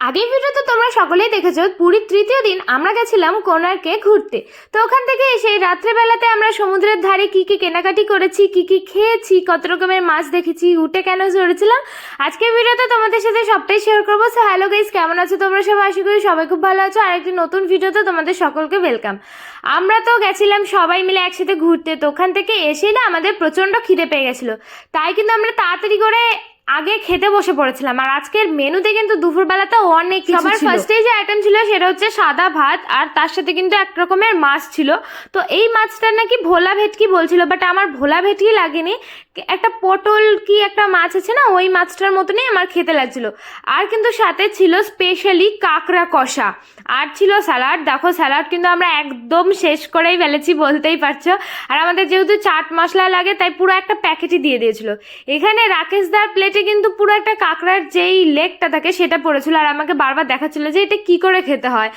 আগের ভিডিওতে তোমরা সকলেই দেখেছ, পুরীর তৃতীয় দিন আমরা গেছিলাম কোনার্কে ঘুরতে। তো ওখান থেকে এসে রাত্রেবেলাতে আমরা সমুদ্রের ধারে কি কি কেনাকাটি করেছি, কি কি খেয়েছি, কত রকমের মাছ দেখেছি, উঠে কেন চড়েছিলাম আজকের ভিডিওতে তোমাদের সাথে সবটাই শেয়ার করব। সো হ্যালো গাইস কেমন আছো তোমরা সবাই আশা করি সবাই খুব ভালো আছো। আর একটি নতুন ভিডিওতে তোমাদের সকলকে ওয়েলকাম আমরা তো গেছিলাম সবাই মিলে একসাথে ঘুরতে। তো ওখান থেকে এসে না আমাদের প্রচণ্ড খিদে পেয়ে গেছিল। তাই কিন্তু আমরা তাড়াতাড়ি করে আগে খেতে বসে পড়েছিলাম। আর আজকের মেনুতে কিন্তু দুপুরবেলাতে অনেক সবার ফার্স্টে যে আইটেম ছিল সেটা হচ্ছে সাদা ভাত আর তার সাথে কিন্তু এক রকমের মাছ ছিল। তো এই মাছটা নাকি ভোলা ভেটকি বলছিল বাট আমার ভোলা ভেটকি লাগেনি। একটা পটল কি একটা মাছ আছে না ওই মাছটার মতনই আমার খেতে লাগছিল। আর কিন্তু সাথে ছিল স্পেশালি কাঁকড়া কষা। আর ছিল স্যালাড। দেখো স্যালাড কিন্তু আমরা একদম শেষ করেই ফেলেছি বলতেই পারছ। আর আমাদের যেহেতু চাট মশলা লাগে তাই পুরো একটা প্যাকেটই দিয়ে দিয়েছিল। এখানে রাকেশ দার প্লেটে কিন্তু পুরো একটা কাঁকড়ার যেই লেগটা থাকে সেটা পড়েছিল আর আমাকে বারবার দেখাচ্ছিল যে এটা কি করে খেতে হয়।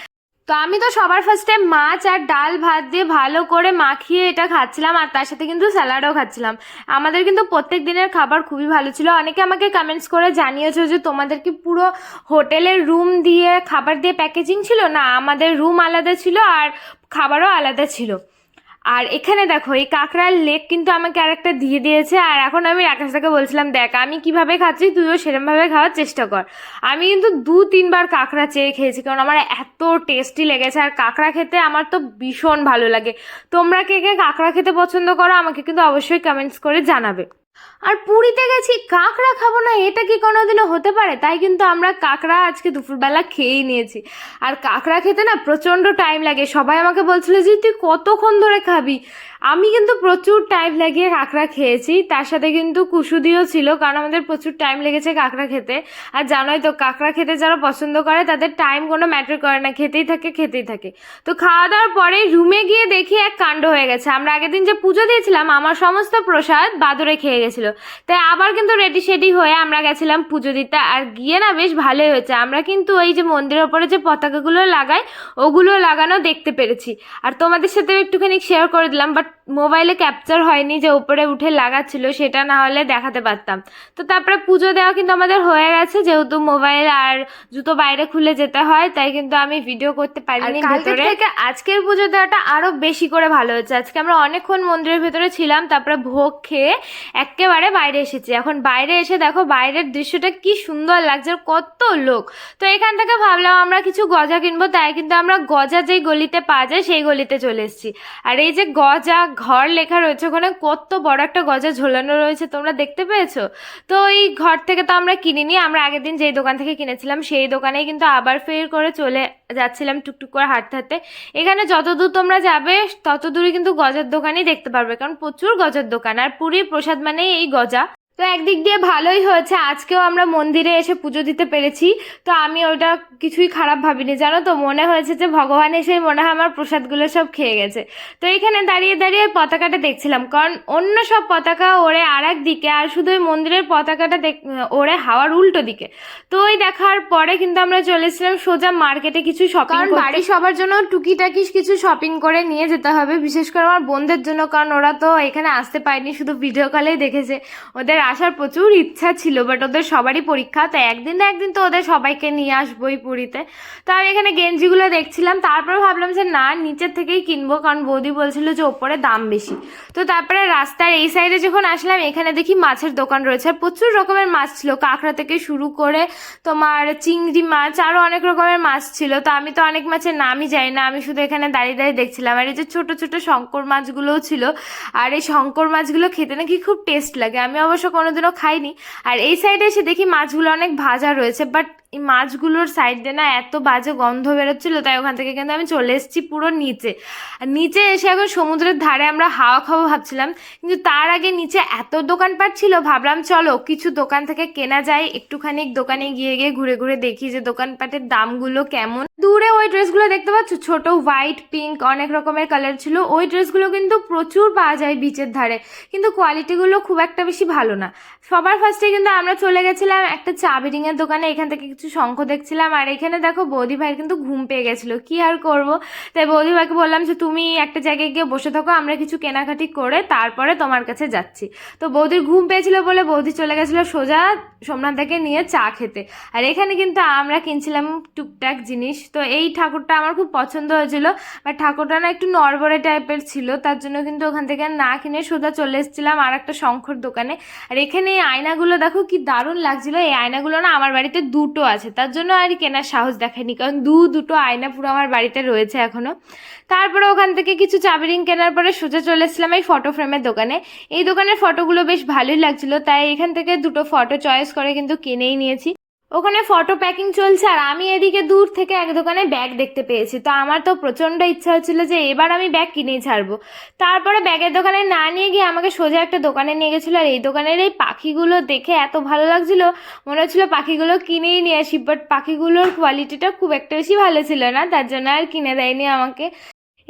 তো আমি তো সবার ফার্স্টে মাছ আর ডাল ভাত দিয়ে ভালো করে মাখিয়ে এটা খাচ্ছিলাম আর তার সাথে কিন্তু স্যালাডও খাচ্ছিলাম। আমাদের কিন্তু প্রত্যেক দিনের খাবার খুবই ভালো ছিল। অনেকে আমাকে কমেন্টস করে জানিয়েছো যে তোমাদের কি পুরো হোটেলের রুম দিয়ে খাবার দিয়ে প্যাকেজিং ছিল? না, আমাদের রুম আলাদা ছিল আর খাবারও আলাদা ছিল। আর এখানে দেখো, এই কাঁকড়ার লেক কিন্তু আমাকে আরেকটা দিয়ে দিয়েছে, আর এখন আমি আকাশটাকে বলছিলাম, দেখ, আমি কীভাবে খাচ্ছি, তুইও সেরমভাবে খাওয়ার চেষ্টা কর। আমি কিন্তু দু, তিনবার কাঁকড়া চেয়ে খেয়েছি, কারণ আমার এত টেস্টি লেগেছে, আর কাঁকড়া খেতে আমার তো ভীষণ ভালো লাগে। তোমরা কে কে কাঁকড়া খেতে পছন্দ করো, আমাকে কিন্তু অবশ্যই কমেন্টস করে জানাবে। আর পুরীতে গেছি, কাঁকড়া খাব না, এটা কি কোনোদিনও হতে পারে? তাই কিন্তু আমরা কাঁকড়া আজকে দুপুরবেলা খেয়েই নিয়েছি। আর কাঁকড়া খেতে না প্রচণ্ড টাইম লাগে। সবাই আমাকে বলছিল যে তুই কতক্ষণ ধরে খাবি? আমি কিন্তু প্রচুর টাইম লাগিয়ে কাঁকড়া খেয়েছি, তার সাথে কিন্তু কুসুদিও ছিল, কারণ আমাদের প্রচুর টাইম লেগেছে কাঁকড়া খেতে। আর জানোই তো, কাঁকড়া খেতে যারা পছন্দ করে, তাদের টাইম কোনো ম্যাটার করে না, খেতেই থাকে খেতেই থাকে। তো খাওয়া দাওয়ার পরে রুমে গিয়ে দেখি এক কাণ্ড হয়ে গেছে। আমরা আগের দিন যে পুজো দিয়েছিলাম, আমার সমস্ত প্রসাদ বাদরে খেয়ে গেছিল। তাই আবার কিন্তু রেডি সেডি হয়ে আমরা গেছিলাম পুজো দিতে, আর গিয়ে না বেশ ভালোই হয়েছে। আমরা কিন্তু ওই যে মন্দিরের ওপরে যে পতাকাগুলো লাগাই, ওগুলো লাগানো দেখতে পেরেছি। আর তোমাদের সাথে একটুখানি শেয়ার করে দিলাম বাট মোবাইলে ক্যাপচার হয়নি যে উপরে উঠে লাগাচ্ছিল সেটা না হলে দেখাতে পারতাম। তো তারপরে পুজো দেওয়া কিন্তু আমাদের হয়ে গেছে যেহেতু মোবাইল আর জুতো বাইরে খুলে যেতে হয় তাই কিন্তু আমি ভিডিও করতে পারিনি থেকে আজকের পুজো দেওয়াটা আরও বেশি করে ভালো হয়েছে। আজকে আমরা অনেকক্ষণ মন্দিরের ভেতরে ছিলাম তারপরে ভোগ খেয়ে একেবারে বাইরে এসেছি। এখন বাইরে এসে দেখো বাইরের দৃশ্যটা কি সুন্দর লাগছে আর কত লোক। তো এখান থেকে ভাবলাম আমরা কিছু গজা কিনবো তাই কিন্তু আমরা গজা যেই গলিতে পাওয়া যায় সেই গলিতে চলে এসেছি। আর এই যে গজা ঘর লেখা রয়েছে, ওখানে কত বড় একটা গজা ঝোলানো রয়েছে, তোমরা দেখতে পেয়েছ? তো এই ঘর থেকে তো আমরা কিনিনি, আমরা আগের দিন যেই দোকান থেকে কিনেছিলাম, সেই দোকানেই কিন্তু আবার ফের করে চলে যাচ্ছিলাম টুকটুক করে হাঁটতে হাঁটতে। এখানে যতদূর তোমরা যাবে, তত দূরে কিন্তু গজার দোকানই দেখতে পারবে, কারণ প্রচুর গজার দোকান, আর পুরীর প্রসাদ মানেই এই গজা। তো একদিক দিয়ে ভালোই হয়েছে। আজকেও আমরা মন্দিরে এসে পুজো দিতে পেরেছি। তো আমি ওটা কিছুই খারাপ ভাবিনি। জানো তো মনে হয়েছে যে ভগবান এসে মনে হয় আমার প্রসাদগুলো সব খেয়ে গেছে। তো এখানে দাঁড়িয়ে দাঁড়িয়ে পতাকাটা দেখছিলাম। কারণ অন্য সব পতাকা ওড়ে আর দিকে আর শুধু ওই মন্দিরের পতাকাটা দেখ ওড়ে হাওয়ার উল্টো দিকে। তো ওই দেখার পরে কিন্তু আমরা চলেছিলাম সোজা মার্কেটে কিছু শপিং কারণ বাড়ি সবার জন্য টুকিটাকি কিছু শপিং করে নিয়ে যেতে হবে বিশেষ করে আমার বোনদের জন্য। কারণ ওরা তো এখানে আসতে পারেনি শুধু ভিডিও কলেই দেখেছে। ওদের আসার প্রচুর ইচ্ছা ছিল বাট ওদের সবারই পরীক্ষা। তো একদিন না একদিন তো ওদের সবাইকে নিয়ে আসবোই পুরীতে। তো আমি এখানে গেঞ্জিগুলো দেখছিলাম, তারপর ভাবলাম যে না, নিচের থেকেই কিনবো, কারণ বৌদি বলছিল যে ওপরে দাম বেশি। তো তারপরে রাস্তার এই সাইডে যখন আসলাম, এখানে দেখি মাছের দোকান রয়েছে। আর প্রচুর রকমের মাছ ছিল, কাঁকড়া থেকে শুরু করে তোমার চিংড়ি মাছ আরও অনেক রকমের মাছ ছিল। তো আমি তো অনেক মাছের নামই জানি না, আমি শুধু এখানে দাঁড়িয়ে দাঁড়িয়ে দেখছিলাম। আর এই যে ছোট ছোট শঙ্কর মাছগুলোও ছিল, আর এই শঙ্কর মাছগুলো খেতে নাকি খুব টেস্ট লাগে। আমি অবশ্য কোনোদিনও খাইনি। আর এই সাইডে এসে দেখি মাছগুলো অনেক ভাজা রয়েছে বাট এই মাছগুলোর সাইড না এত বাজে গন্ধ বেরোচ্ছিল, তাই ওখান থেকে কিন্তু আমি চলে এসেছি পুরো নিচে। আর নিচে এসে এখন সমুদ্রের ধারে আমরা হাওয়া খাব ভাবছিলাম, কিন্তু তার আগে নিচে এত দোকানপাট ছিল, ভাবলাম চলো কিছু দোকান থেকে কেনা যায়, একটুখানি দোকানে গিয়ে গিয়ে ঘুরে ঘুরে দেখি যে দোকানপাটের দামগুলো কেমন। দূরে ওই ড্রেসগুলো দেখতে পাচ্ছ? ছোট হোয়াইট পিঙ্ক অনেক রকমের কালার ছিল। ওই ড্রেসগুলো কিন্তু প্রচুর পাওয়া যায় বিচের ধারে। কিন্তু কোয়ালিটিগুলো খুব একটা বেশি ভালো না। সবার ফার্স্টে কিন্তু আমরা চলে গেছিলাম একটা চা বিডিংয়ের দোকানে। এখান থেকে কিছু শঙ্খ দেখছিলাম। আর এখানে দেখো বৌদি ভাই কিন্তু ঘুম পেয়ে গেছিল। কি আর করব? তাই বৌদি ভাইকে বললাম যে, তুমি একটা জায়গায় গিয়ে বসে থাকো। আমরা কিছু কেনাকাটি করে তারপরে তোমার কাছে যাচ্ছি। তো বৌদির ঘুম পেয়েছিল বলে বৌদি চলে গেছিল সোজা সোমনাথ থেকে নিয়ে চা খেতে। আর এখানে কিন্তু আমরা কিনছিলাম টুকটাক জিনিস। তো এই ঠাকুরটা আমার খুব পছন্দ হয়েছিল। বাট ঠাকুরটা না একটু নড়বড়ে টাইপের ছিল, তার জন্য কিন্তু ওখান থেকে না কিনে সোজা চলে এসেছিলাম আর একটা শঙ্খর দোকানে। আর এখানে এই আয়নাগুলো দেখো কি দারুণ লাগছিল, এই আয়নাগুলো না আমার বাড়িতে দুটো আছে, তার জন্য আর কেনার সাহস দেখায়নি, কারণ দু দুটো আয়না পুরো আমার বাড়িতে রয়েছে এখনও তারপরে ওখান থেকে কিছু চাবিরিং কেনার পরে সোজা চলে এসেছিলাম এই ফটো ফ্রেমের দোকানে। এই দোকানের ফটোগুলো বেশ ভালোই লাগছিল, তাই এখান থেকে দুটো ফটো চয়েস করে কিন্তু কিনেই নিয়েছি। ওখানে ফটো প্যাকিং চলছে আর আমি এদিকে দূর থেকে এক দোকানে ব্যাগ দেখতে পেয়েছি। তো আমার তো প্রচণ্ড ইচ্ছা হচ্ছিল যে এবার আমি ব্যাগ কিনেই ছাড়বো। তারপরে ব্যাগের দোকানে না নিয়ে গিয়ে আমাকে সোজা একটা দোকানে নিয়ে গেছিল আর এই দোকানের এই পাখিগুলো দেখে এত ভালো লাগছিল। মনে হচ্ছিল পাখিগুলো কিনেই নিয়ে আসি বাট পাখিগুলোর কোয়ালিটিটা খুব একটা বেশি ভালো ছিল না, তার জন্য আর কিনে দেয়নি আমাকে।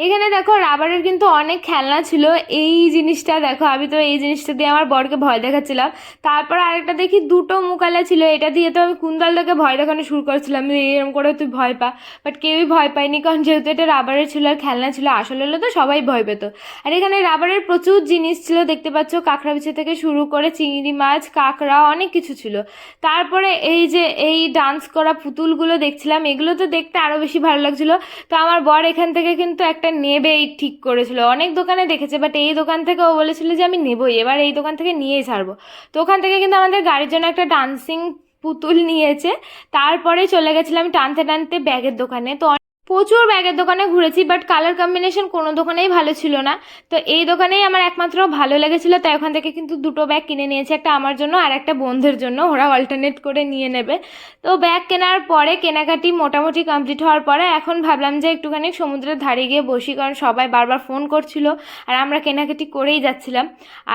এখানে দেখো রাবারের কিন্তু অনেক খেলনা ছিল। এই জিনিসটা দেখো, আমি তো এই জিনিসটা দিয়ে আমার বরকে ভয় দেখাচ্ছিলাম। তারপর আরেকটা দেখি, দুটো মুকালা ছিল। এটা দিয়ে তো আমি কুন্দালটাকে ভয় দেখানো শুরু করেছিলাম। এরকম করে তুই ভয় পা। বাট কেউই ভয় পায়নি, কারণ যেহেতু এটা রাবারের ছিল আর খেলনা ছিল, আসলে হলে তো সবাই ভয় পেত। আর এখানে রাবারের প্রচুর জিনিস ছিল, দেখতে পাচ্ছ, কাঁকড়া বিছে থেকে শুরু করে চিংড়ি মাছ, কাঁকড়া, অনেক কিছু ছিল। তারপরে এই যে এই ডান্স করা পুতুলগুলো দেখছিলাম, এগুলো তো দেখতে আরও বেশি ভালো লাগছিল। তো আমার বর এখান থেকে কিন্তু একটা নেবেই ঠিক করেছিল। অনেক দোকানে দেখেছে বাট এই দোকান থেকে ও বলেছিল যে আমি নেবই, এবার এই দোকান থেকে নিয়েই ছাড়বো। তো ওখান থেকে কিন্তু আমাদের গাড়ির জন্য একটা ডান্সিং পুতুল নিয়েছে তারপরে চলে গেছিলাম টানতে টানতে ব্যাগের দোকানে। তো প্রচুর ব্যাগের দোকানে ঘুরেছি বাট কালার কম্বিনেশন কোনো দোকানেই ভালো ছিল না। তো এই দোকানেই আমার একমাত্র ভালো লেগেছিলো, তাই ওখান থেকে কিন্তু দুটো ব্যাগ কিনে নিয়েছি, একটা আমার জন্য আর একটা বন্ধুর জন্য। ওরা অল্টারনেট করে নিয়ে নেবে। তো ব্যাগ কেনার পরে কেনাকাটি মোটামুটি কমপ্লিট হওয়ার পরে এখন ভাবলাম যে একটুখানি সমুদ্রের ধারে গিয়ে বসি, কারণ সবাই বারবার ফোন করছিল আর আমরা কেনাকাটি করেই যাচ্ছিলাম।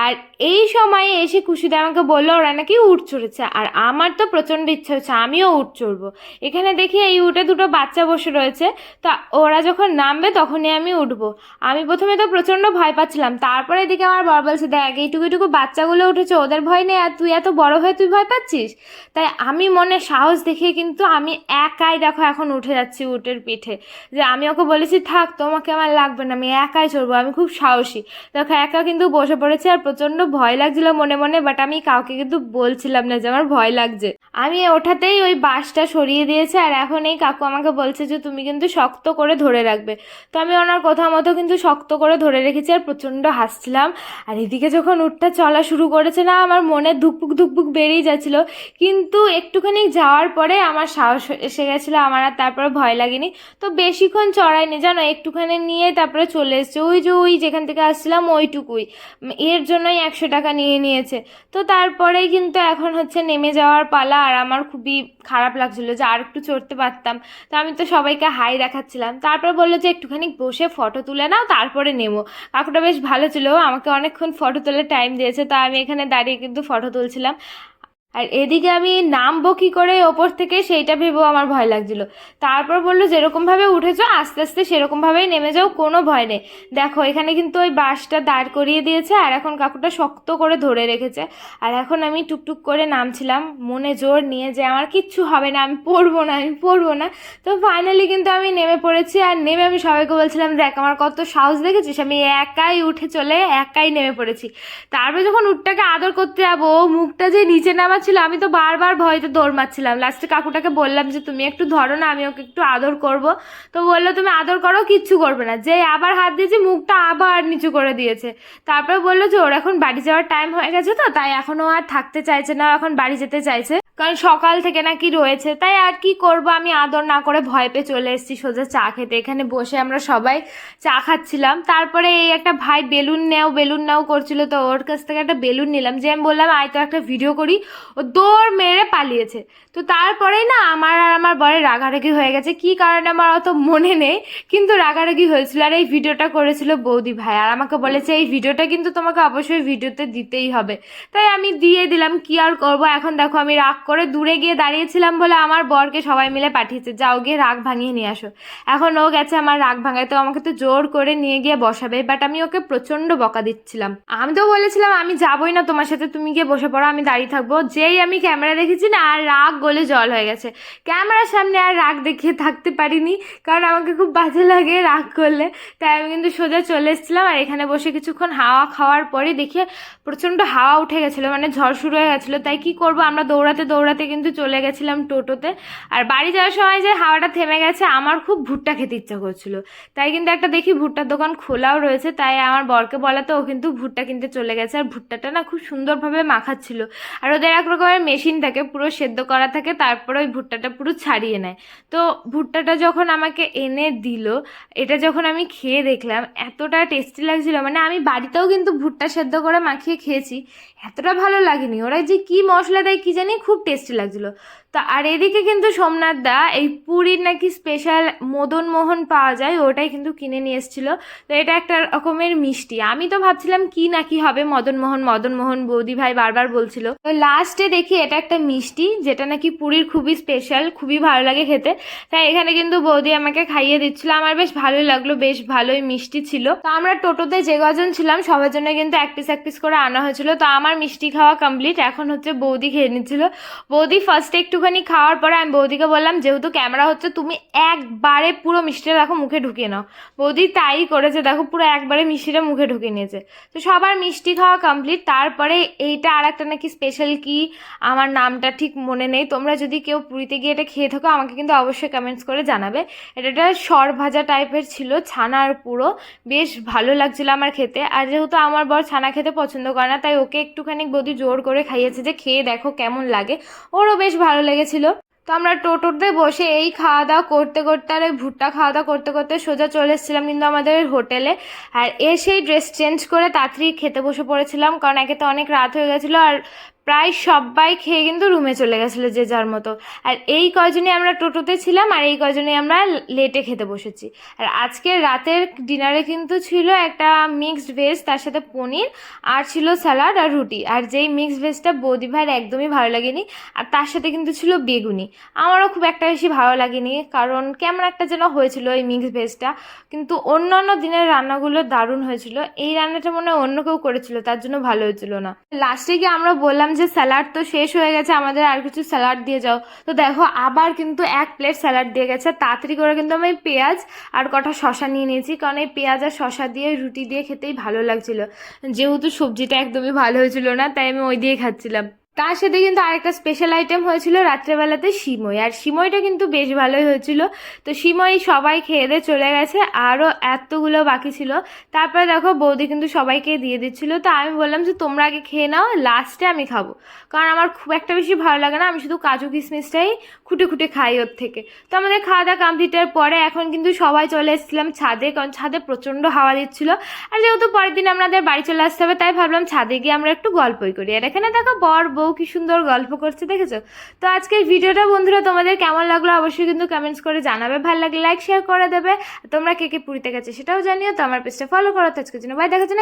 আর এই সময়ে এসে খুশিতে আমাকে বলল, ওরা নাকি উট চড়েছে। আর আমার তো প্রচণ্ড ইচ্ছা হচ্ছে, আমিও উট চড়বো। এখানে দেখি এই উটে দুটো বাচ্চা বসে রয়েছে। তা ওরা যখন নামবে তখনই আমি উঠবো। আমি প্রথমে তো প্রচণ্ড ভয় পাচ্ছিলাম। তারপরে এদিকে আমার বর বলছে, দেখ, এইটুকু এইটুকু বাচ্চাগুলো উঠেছে, ওদের ভয় নেই, আর তুই এত বড় হয়ে তুই ভয় পাচ্ছিস? তাই আমি মনে সাহস দেখে কিন্তু আমি একাই দেখো এখন উঠে যাচ্ছি উটের পিঠে। যে আমি ওকে বলেছি, থাক, তোমাকে আমার লাগবে না, আমি একাই চড়বো, আমি খুব সাহসী। দেখো, একা কিন্তু বসে পড়েছি আর প্রচণ্ড ভয় লাগছিল মনে মনে বাট আমি কাউকে কিন্তু বলছিলাম না যে আমার ভয় লাগছে। আমি ওঠাতেই ওই বাসটা সরিয়ে দিয়েছে, আর এখন এই কাকু আমাকে বলছে যে, তুমি কিন্তু শক্ত করে ধরে রাখবে। তো আমি ওনার কথা মতো কিন্তু শক্ত করে ধরে রেখেছি আর প্রচণ্ড হাসছিলাম। আর এদিকে যখন উঠটা চলা শুরু করেছে না, আমার মনে ধুকপুক ধুকপুক বেড়েই যাচ্ছিল। কিন্তু একটুখানি যাওয়ার পরে আমার সাহস এসে গেছিল, আমার আর তারপরে ভয় লাগেনি। তো বেশিক্ষণ চড়াইনি, জানো, একটুখানি নিয়ে তারপরে চলে এসছে। ওই যে ওই যেখান থেকে আসছিলাম ওইটুকুই। এর জন্যই একশো টাকা নিয়ে নিয়েছে। তো তারপরেই কিন্তু এখন হচ্ছে নেমে যাওয়ার পালা আর আমার খুবই খারাপ লাগছিল যে আর একটু চড়তে পারতাম। তো আমি তো সবাইকে হাই দেখাচ্ছিলাম। তারপর বলল যে, একটুখানি বসে ফটো তুলে নাও, তারপরে নেব। কাকুটা বেশ ভালো ছিল। আমাকে অনেকক্ষণ ফটো তোলার টাইম দিয়েছে, তো আমি এখানে দাঁড়িয়ে কিন্তু ফটো তুলছিলাম। আর এদিকে আমি নামবো কী করে ওপর থেকে সেইটা ভেবেও আমার ভয় লাগছিল। তারপর বলল, যেরকমভাবে উঠেছো, আস্তে আস্তে সেরকমভাবেই নেমে যাও, কোনো ভয় নেই। দেখো, এখানে কিন্তু ওই বাসটা দাঁড় করিয়ে দিয়েছে আর এখন কাকুটা শক্ত করে ধরে রেখেছে। আর এখন আমি টুকটুক করে নামছিলাম, মনে জোর নিয়ে যে আমার কিচ্ছু হবে না, আমি পড়ব না, আমি পড়ব না। তো ফাইনালি কিন্তু আমি নেমে পড়েছি আর নেমে আমি সবাইকে বলছিলাম, দেখ, আমার কত সাহস দেখেছিস, আমি একাই উঠে চলে একাই নেমে পড়েছি। তারপরে যখন উটটাকে আদর করতে যাব, মুখটা যে নিচে নামাচ্ছিল আমি তো বারবার ভয়তে দৌড় মারছিলাম। লাস্টে কাকুটাকে বললাম যে, তুমি একটু ধরো না, আমি ওকে একটু আদর করব। তো বলল, তুমি আদর করো, কিচ্ছু করবে না। যে আবার হাত দিয়েছি, মুখটা আবার নিচু করে দিয়েছে। তারপরে বলল যে, ওর এখন বাড়ি যাওয়ার টাইম হয়ে গেছে তো, তাই এখনও আর থাকতে চাইছে না এখন বাড়ি যেতে চাইছে। কারণ সকাল থেকে নাকি রয়েছে, তাই আর কি করব? আমি আদর না করে ভয় পেয়ে চলে এসেছি সোজা চা খেতে। এখানে বসে আমরা সবাই চা খাচ্ছিলাম। তারপরে এই একটা ভাই বেলুন নেও, বেলুন নাও করছিল, তো ওর কাছ থেকে একটা বেলুন নিলাম। যে আমি বললাম, আয় তো একটা ভিডিও করি। ও দৌড় মেরে পালিয়েছে। তো তারপরেই না আমার আর আমার বরের রাগারাগি হয়ে গেছে। কি কারণে আমার অত মনে নেই, কিন্তু রাগারাগি হয়েছিল। আর এই ভিডিওটা করেছিল বৌদি ভাই। আর আমাকে বলেছে, এই ভিডিওটা কিন্তু তোমাকে অবশ্যই ভিডিওতে দিতেই হবে। তাই আমি দিয়ে দিলাম। কি আর করব? এখন দেখো আমি রাগ করে দূরে গিয়ে দাঁড়িয়েছিলাম বলে আমার বরকে সবাই মিলে পাঠিয়েছে। যাও গিয়ে রাগ ভাঙিয়ে নিয়ে আসো। এখন ও গেছে আমার রাগ ভাঙায়, তো আমাকে তো জোর করে নিয়ে গিয়ে বসাবে বাট আমি ওকে প্রচণ্ড বকা দিচ্ছিলাম। আমি তো বলেছিলাম, আমি যাবোই না তোমার সাথে, তুমি গিয়ে বসে পড়ো, আমি দাঁড়িয়ে থাকব। যেই আমি ক্যামেরা দেখেছি না, আর রাগ গলে জল হয়ে গেছে। ক্যামেরার সামনে আর রাগ দেখিয়ে থাকতে পারিনি, কারণ আমাকে খুব বাজে লাগে রাগ করলে। তাই আমি কিন্তু সোজা চলে এসেছিলাম, আর এখানে বসে কিছুক্ষণ হাওয়া খাওয়ার পরে দেখে প্রচণ্ড হাওয়া উঠে গেছিল মানে ঝড় শুরু হয়ে গেছিল। তাই কি করব, আমরা দৌড়াতে দৌড়াতে কিন্তু চলে গেছিলাম টোটোতে। আর বাড়ি যাওয়ার সময় যে হাওয়াটা থেমে গেছে, আমার খুব ভুট্টা খেতে ইচ্ছা করছিল। তাই কিন্তু একটা দেখি ভুট্টার দোকান খোলাও রয়েছে, তাই আমার বরকে বলাতে ও কিন্তু ভুট্টা কিনতে চলে গেছে। আর ভুট্টাটা না খুব সুন্দরভাবে মাখাচ্ছিল। আর ওদের এক রকমের মেশিন থাকে, পুরো সেদ্ধ করা থাকে, তারপরে ওই ভুট্টাটা পুরো ছাড়িয়ে নেয়। তো ভুট্টাটা যখন আমাকে এনে দিল, এটা যখন আমি খেয়ে দেখলাম, এতটা টেস্টি লাগছিল। মানে আমি বাড়িতেও কিন্তু ভুট্টা সেদ্ধ করে মাখিয়ে খেয়েছি। এতটা ভালো লাগেনি। ওরা যে কি মশলা দেয় কি জানি খুব টেস্টি লাগছিল। তো, আর এদিকে কিন্তু সোমনাথ দা, এই পুরীর নাকি স্পেশাল মদন মোহন পাওয়া যায়, ওটাই কিন্তু কিনে নিয়ে এসেছিল। তো এটা একটা রকমের মিষ্টি। আমি তো ভাবছিলাম কি না কি হবে মদন মোহন মদন মোহন বৌদি ভাই বারবার বলছিল। তো লাস্টে দেখি এটা একটা মিষ্টি, যেটা নাকি পুরীর খুবই স্পেশাল খুবই ভালো লাগে খেতে। তাই এখানে কিন্তু বৌদি আমাকে খাইয়ে দিচ্ছিল। আমার বেশ ভালোই লাগল, বেশ ভালোই মিষ্টি ছিল। তো আমরা টোটোতে যে কজন ছিলাম, সবার জন্য কিন্তু এক পিস এক পিস করে আনা হয়েছিল। তো আমার মিষ্টি খাওয়া কমপ্লিট এখন হচ্ছে বৌদি খেয়ে নিচ্ছিল। বৌদি ফার্স্টে একটুখানি খাওয়ার পরে আমি বৌদিকে বললাম, যেহেতু ক্যামেরা হচ্ছে, তুমি একবারে পুরো মিষ্টিটা দেখো মুখে ঢুকিয়ে নাও। বৌদি তাই করেছে, দেখো পুরো একবারে মিষ্টিটা মুখে ঢুকিয়ে নিয়েছে। তো সবার মিষ্টি খাওয়া কমপ্লিট তারপরে এইটা আর একটা নাকি স্পেশাল কি, আমার নামটা ঠিক মনে নেই। তোমরা যদি কেউ পুরীতে গিয়ে এটা খেয়ে থাকো, আমাকে কিন্তু অবশ্যই কমেন্টস করে জানাবে। এটা একটা সর ভাজা টাইপের ছিল, ছানার পুরো। বেশ ভালো লাগছিল আমার খেতে। আর যেহেতু আমার বর ছানা খেতে পছন্দ করে না, তাই ওকে একটুখানি বৌদি জোর করে খাইয়েছে যে, খেয়ে দেখো কেমন লাগে। ওরও বেশ ভালো লেগেছিল। তো আমরা টোটোতে বসে এই খাওয়া দাওয়া করতে করতে আর ওই ভুট্টা খাওয়া দাওয়া করতে করতে সোজা চলে এসেছিলাম কিন্তু আমাদের হোটেলে। আর এসেই ড্রেস চেঞ্জ করে তাড়াতাড়ি খেতে বসে পড়েছিলাম। কারণ একে তো অনেক রাত হয়ে গেছিল আর প্রায় সবাই খেয়ে কিন্তু রুমে চলে গেছিল যে যার মতো। আর এই কয়জনই আমরা টোটোতে ছিলাম আর এই কয়জনই আমরা লেটে খেতে বসেছি। আর আজকে রাতের ডিনারে কিন্তু ছিল একটা মিক্সড ভেজ তার সাথে পনির আর ছিল স্যালাড আর রুটি। আর যেই মিক্সড ভেজটা বৌদি ভাইয়ের একদমই ভালো লাগেনি, আর তার সাথে কিন্তু ছিল বেগুনি। আমারও খুব একটা বেশি ভালো লাগেনি, কারণ কেমন একটা যেন হয়েছিল এই মিক্সড ভেজটা কিন্তু অন্য অন্য দিনের রান্নাগুলো দারুণ হয়েছিল। এই রান্নাটা মনে হয় অন্য কেউ করেছিল, তার জন্য ভালো হয়েছিল না। লাস্টে গিয়ে আমরা বললাম যে স্যালাড তো শেষ হয়ে গেছে, আমাদের আর কিছু স্যালাড দিয়ে যাও। তো দেখো, আবার কিন্তু এক প্লেট স্যালাড দিয়ে গেছে। তাড়াতাড়ি করে কিন্তু আমি পেঁয়াজ আর কটা শশা নিয়ে নিয়েছি, কারণ এই পেঁয়াজ আর শশা দিয়ে রুটি দিয়ে খেতেই ভালো লাগছিল। যেহেতু সবজিটা একদমই ভালো হয়েছিল না, তাই আমি ওই দিয়ে খাচ্ছিলাম। তার সাথে কিন্তু আরেকটা স্পেশাল আইটেম হয়েছিল রাত্রেবেলাতে সিমই। আর সিমইটা কিন্তু বেশ ভালোই হয়েছিল। তো সিমই সবাই খেয়ে দিয়ে চলে গেছে। আরও এতগুলো বাকি ছিল। তারপরে দেখো বৌদি কিন্তু সবাইকে দিয়ে দিচ্ছিল। তো আমি বললাম যে, তোমরা আগে খেয়ে নাও লাস্টে আমি খাব। কারণ আমার খুব একটা বেশি ভালো লাগে না। আমি শুধু কাজু কিশমিশটাই খুঁটে খুঁটে খাই ওর থেকে। তো আমাদের খাওয়া দাওয়া কমপ্লিটের পরে এখন কিন্তু সবাই চলে এসেছিলাম ছাদে। কারণ ছাদে প্রচণ্ড হাওয়া দিচ্ছিল। আর যেহেতু পরের দিন আমাদের বাড়ি চলে আসতে হবে, তাই ভাবলাম ছাদে গিয়ে আমরা একটু গল্পই করি। আর এখানে দেখো বর, বউ কি সুন্দর গল্প করছে, দেখেছ? তো আজকের ভিডিওটা বন্ধুরা তোমাদের কেমন লাগল অবশ্যই কিন্তু কমেন্টস করে জানাবে। ভালো লাগলে লাইক শেয়ার করে দেবে। তোমরা কে কে পুরীতে গেছে সেটাও জানিও। তো আমার পেজটা ফলো করো। তো আজকের জন্য বাই দেখা